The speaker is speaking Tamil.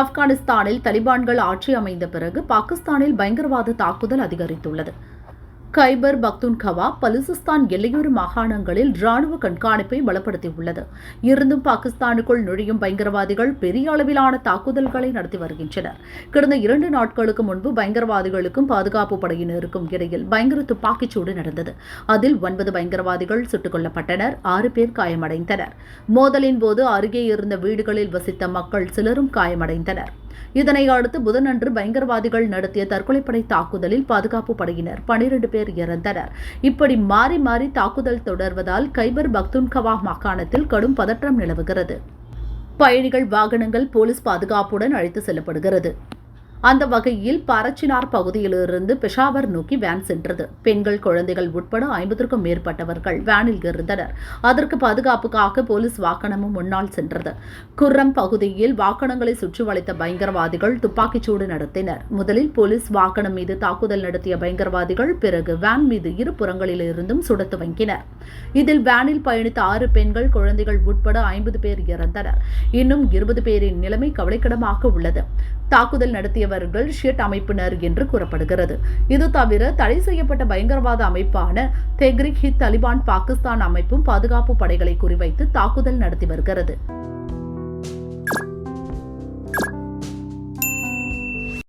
ஆப்கானிஸ்தானில் தலிபான்கள் ஆட்சி அமைந்த பிறகு பாகிஸ்தானில் பயங்கரவாத தாக்குதல் அதிகரித்துள்ளது. கைபர் பக்துன்கவா பலுசிஸ்தான் எல்லையோர மாகாணங்களில் ராணுவ கண்காணிப்பை பலப்படுத்தியுள்ளது இருந்தும் பாகிஸ்தானுக்குள் நுழையும் பயங்கரவாதிகள் பெரிய அளவிலான தாக்குதல்களை நடத்தி வருகின்றனர். கடந்த இரண்டு நாட்களுக்கு முன்பு பயங்கரவாதிகளுக்கும் பாதுகாப்பு படையினருக்கும் இடையில் பயங்கர துப்பாக்கிச்சூடு நடந்தது. அதில் ஒன்பது பயங்கரவாதிகள் சுட்டுக் கொல்லப்பட்டனர் ஆறு பேர் காயமடைந்தனர். மோதலின் போது அருகே இருந்த வீடுகளில் வசித்த மக்கள் சிலரும் காயமடைந்தனர். இதனை அடுத்து புதனன்று பயங்கரவாதிகள் நடத்திய தற்கொலைப்படை தாக்குதலில் பாதுகாப்பு படையினர் பனிரெண்டு பேர் இறந்தனர். இப்படி மாறி மாறி தாக்குதல் தொடர்வதால் கைபர் பக்துன்கவா மாகாணத்தில் கடும் பதற்றம் நிலவுகிறது. பயணிகள் வாகனங்கள் போலீஸ் பாதுகாப்புடன் அழைத்து செல்லப்படுகிறது. அந்த வகையில் பரச்சினார் பகுதியிலிருந்து பெஷாவர் நோக்கி வேன் சென்றது. பெண்கள் குழந்தைகள் உட்பட ஐம்பதற்கும் மேற்பட்டவர்கள் வேனில் இருந்தனர். அதற்கு பாதுகாப்புக்காக போலீஸ் வாகனமும் முன்னால் சென்றது. குர்ரம் பகுதியில் வாகனங்களை சுற்றி வளைத்த பயங்கரவாதிகள் துப்பாக்கிச்சூடு நடத்தினர். முதலில் போலீஸ் வாகனம் மீது தாக்குதல் நடத்திய பயங்கரவாதிகள் பிறகு வேன் மீது இரு புறங்களிலிருந்தும் சுட துவங்கினர் இதில் வேனில் பயணித்த ஆறு பெண்கள் குழந்தைகள் உட்பட ஐம்பது பேர் இறந்தனர். இன்னும் இருபது பேரின் நிலைமை கவலைக்கிடமாக உள்ளது. தாக்குதல் நடத்திய நடத்தியவர்கள் ஷியட் அமைப்பினர் என்று கூறப்படுகிறது. இது தவிர தடை செய்யப்பட்ட பயங்கரவாத அமைப்பான தெக்ரிக் ஹித் தலிபான் பாகிஸ்தான் அமைப்பும் பாதுகாப்பு படைகளை குறிவைத்து தாக்குதல் நடத்தி வருகிறது.